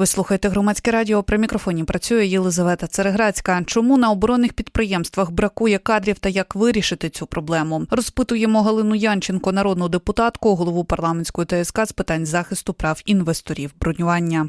Ви слухаєте громадське радіо. При мікрофоні працює Єлизавета Цереграцька. Чому на оборонних підприємствах бракує кадрів та як вирішити цю проблему? Розпитуємо Галину Янченко, народну депутатку, голову парламентської ТСК з питань захисту прав інвесторів бронювання.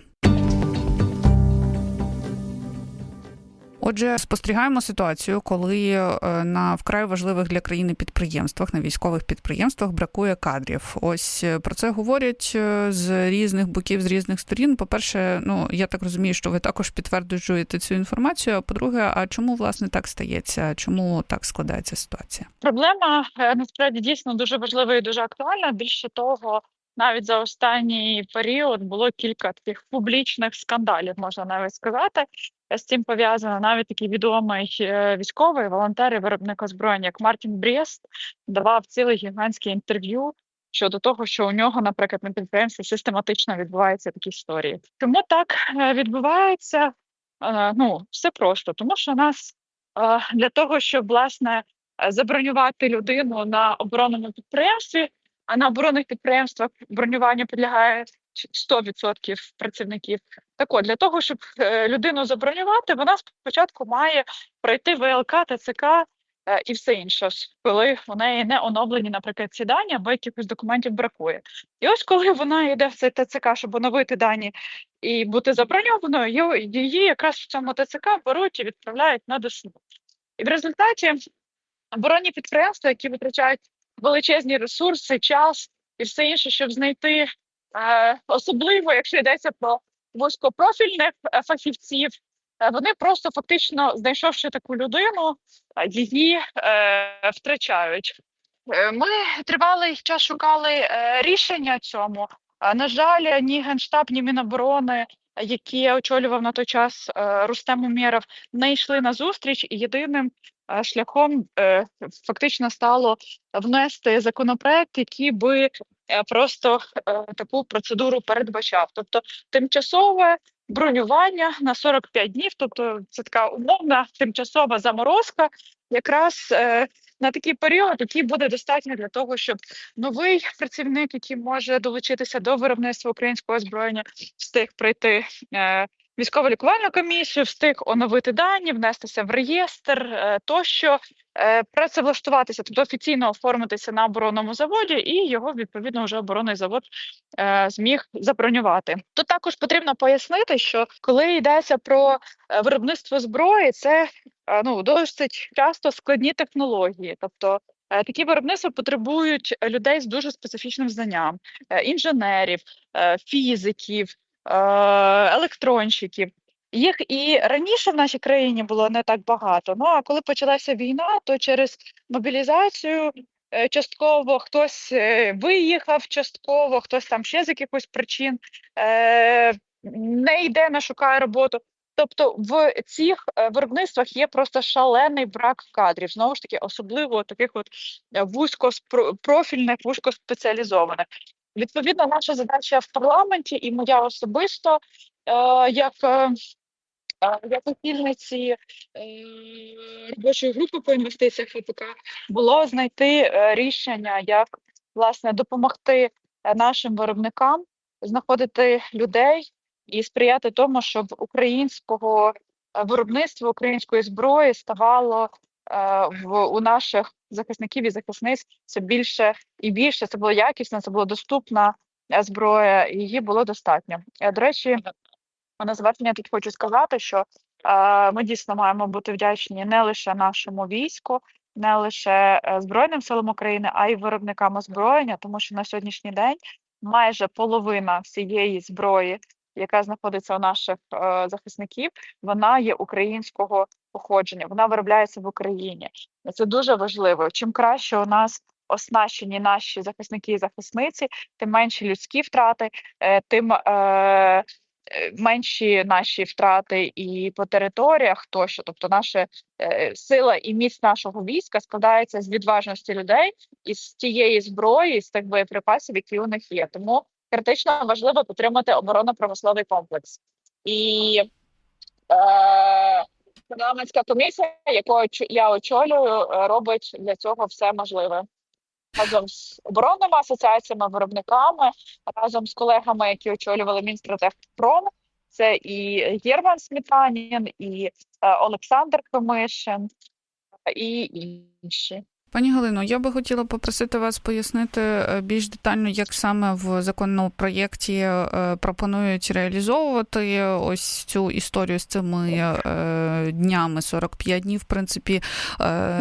Отже, спостерігаємо ситуацію, коли е, на вкрай важливих для країни підприємствах, на військових підприємствах бракує кадрів. Ось е, про це говорять е, з різних боків, з різних сторін. По-перше, ну я так розумію, що ви також підтверджуєте цю інформацію. А по-друге, а чому власне так стається? Чому так складається ситуація? Проблема насправді дійсно дуже важлива і дуже актуальна. Більше того, навіть за останній період було кілька таких публічних скандалів, можна навіть сказати. З цим пов'язано навіть такий відомий е, військовий волонтер і виробник озброєння, як Мартін Брєст, давав ціле гігантське інтерв'ю щодо того, що у нього, наприклад, на підприємстві систематично відбуваються такі історії. Тому так е, відбувається. е, Ну, все просто, тому що нас для того, щоб власне забронювати людину на оборонному підприємстві, а на оборонних підприємствах бронюванню підлягає 100% працівників. Так от, для того, щоб е, людину забронювати, вона спочатку має пройти ВЛК, ТЦК е, і все інше, коли у неї не оновлені, наприклад, ці дані або якихось документів бракує. І ось коли вона йде в цей ТЦК, щоб оновити дані і бути заброньованою, її якраз в цьому ТЦК беруть і відправляють на ДСНУ. І в результаті оборонні підприємства, які витрачають величезні ресурси, час і все інше, щоб знайти, е, особливо якщо йдеться про вузькопрофільних е, фахівців, е, вони просто фактично, знайшовши таку людину, її е, втрачають. Ми тривалий час шукали рішення цьому. На жаль, ні Генштаб, ні Міноборони, які очолював на той час Рустем Умєров, не йшли на зустріч, і єдиним шляхом е, фактично стало внести законопроект, який би е, просто е, таку процедуру передбачав. Тобто тимчасове бронювання на 45 днів, тобто це така умовна тимчасова заморозка, якраз е, на такий період, який буде достатньо для того, щоб новий працівник, який може долучитися до виробництва українського озброєння, встиг пройти е, військово лікувальну комісію, встиг оновити дані, внестися в реєстр е, тощо, е, працевлаштуватися, тобто офіційно оформитися на оборонному заводі, і його відповідно вже оборонний завод е, зміг забронювати. Тут також потрібно пояснити, що коли йдеться про виробництво зброї, це ну досить часто складні технології, тобто. Такі виробництва потребують людей з дуже специфічним знанням, інженерів, фізиків, електронщиків. Їх і раніше в нашій країні було не так багато. Ну а коли почалася війна, то через мобілізацію е, частково хтось е, виїхав, частково хтось там ще з якихось причин е, не йде, не шукає роботу. Тобто в цих е, виробництвах є просто шалений брак кадрів. Знову ж таки, особливо таких от е, вузькопрофільних, вузькоспеціалізованих. Відповідно, наша задача в парламенті і моя особисто, е, як, е, е, як очільниці робочої групи по інвестиціях ФПК, було знайти рішення, як власне допомогти нашим виробникам знаходити людей і сприяти тому, щоб українського виробництва, української зброї ставало в у наших захисників і захисниць все більше і більше. Це було якісна, це була доступна е, зброя, і її було достатньо. Е, До речі, на завершення тут хочу сказати, що е, ми дійсно маємо бути вдячні не лише нашому війську, не лише е, Збройним силам України, а й виробникам озброєння, тому що на сьогоднішній день майже половина всієї зброї, яка знаходиться у наших е, захисників, вона є українського походження. Вона виробляється в Україні. Це дуже важливо. Чим краще у нас оснащені наші захисники і захисниці, тим менші людські втрати, е, тим е, менші наші втрати і по територіях тощо. Тобто, наша е, сила і міць нашого війська складається з відважності людей і з тієї зброї, з тих боєприпасів, які у них є. Тому критично важливо підтримати оборонно-промисловий комплекс. І е, парламентська комісія, яку я очолюю, робить для цього все можливе. Разом з оборонними асоціаціями, виробниками, разом з колегами, які очолювали Мінстратегпром, Це і Єрман Сметанін, і е, Олександр Комишин, і інші. Пані Галино, я би хотіла попросити вас пояснити е, більш детально, як саме в законопроєкті е, пропонують реалізовувати ось цю історію з цими е, днями 45 днів. В принципі,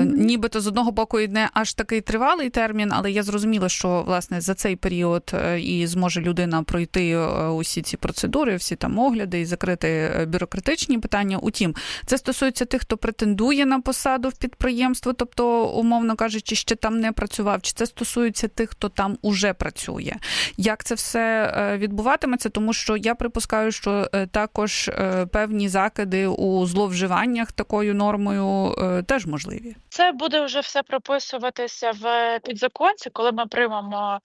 нібито з одного боку і не аж такий тривалий термін, але я зрозуміла, що власне за цей період і зможе людина пройти усі ці процедури, всі там огляди і закрити бюрократичні питання. Утім, це стосується тих, хто претендує на посаду в підприємство, тобто, умовно кажучи, ще там не працював, чи це стосується тих, хто там уже працює. Як це все е, відбуватиметься? Тому що я припускаю, що е, також е, певні закиди у зловживаннях такою нормою теж можливі. Це буде вже все прописуватися в підзаконці, коли ми приймемо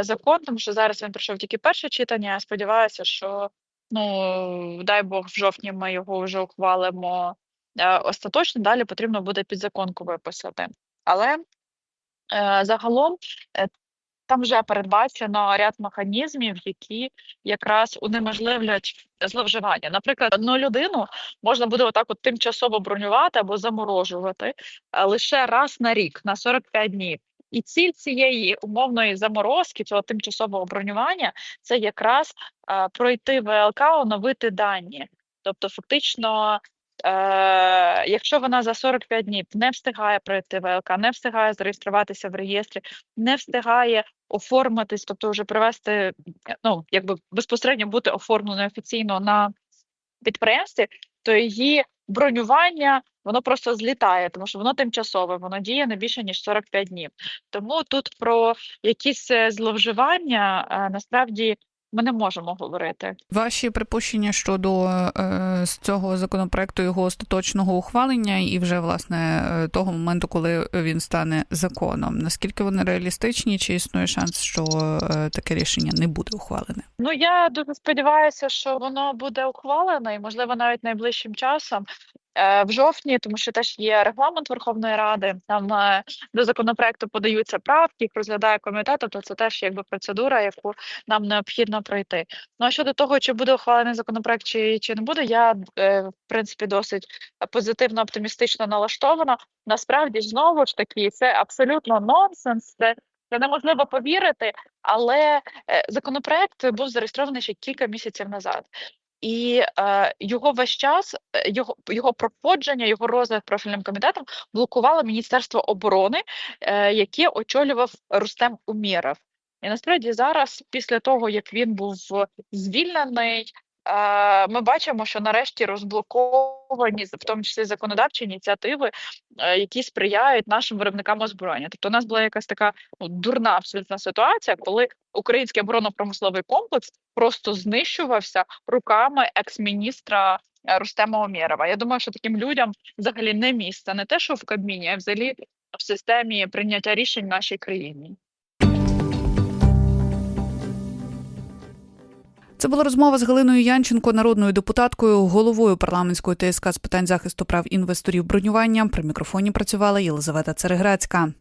закон, тому що зараз він пройшов тільки перше читання. Я сподіваюся, що ну дай Бог, в жовтні ми його вже ухвалимо остаточно. Далі потрібно буде підзаконку виписати. Але е, загалом е, там вже передбачено ряд механізмів, які якраз унеможливлять зловживання. Наприклад, одну людину можна буде отак от тимчасово бронювати або заморожувати е, лише раз на рік, на 45 днів. І ціль цієї умовної заморозки, цього тимчасового бронювання, це якраз пройти ВЛК, оновити дані. Тобто, фактично, е, якщо вона за 45 днів не встигає пройти ВЛК, не встигає зареєструватися в реєстрі, не встигає оформитись, тобто вже привести, ну якби безпосередньо бути оформленою офіційно на підприємстві, то її бронювання воно просто злітає, тому що воно тимчасове, воно діє не більше ніж 45 днів. Тому тут про якісь е, зловживання е, насправді ми не можемо говорити. Ваші припущення щодо е, з цього законопроекту його остаточного ухвалення і вже власне е, того моменту, коли він стане законом. Наскільки вони реалістичні? Чи існує шанс, що е, таке рішення не буде ухвалене? Ну я дуже сподіваюся, що воно буде ухвалено і, можливо, навіть найближчим часом. Е, В жовтні, тому що теж є регламент Верховної Ради. Там е, до законопроекту подаються правки, їх розглядає комітет. Тобто це теж якби процедура, яку нам необхідно пройти. Ну а щодо того, чи буде ухвалений законопроект, чи, чи не буде, я е, в принципі досить позитивно оптимістично налаштована. Насправді знову ж таки, це абсолютно нонсенс. Це, це неможливо повірити, але законопроект був зареєстрований ще кілька місяців назад. І е, його весь час, е, його його проходження, його розгляд профільним комітетом блокувало Міністерство оборони, е, яке очолював Рустем Умєров. І насправді зараз, після того як він був звільнений, ми бачимо, що нарешті розблоковані, в тому числі законодавчі ініціативи, е, які сприяють нашим виробникам озброєння. Тобто, у нас була якась така ну, дурна абсолютна ситуація, коли український оборонно-промисловий комплекс просто знищувався руками екс-міністра е, Рустема Омєрова. Я думаю, що таким людям взагалі не місце, не те, що в Кабміні, а взагалі в системі прийняття рішень в нашій країні. Це була розмова з Галиною Янченко, народною депутаткою, головою парламентської ТСК з питань захисту прав інвесторів бронювання. При мікрофоні працювала Єлизавета Цереграцька.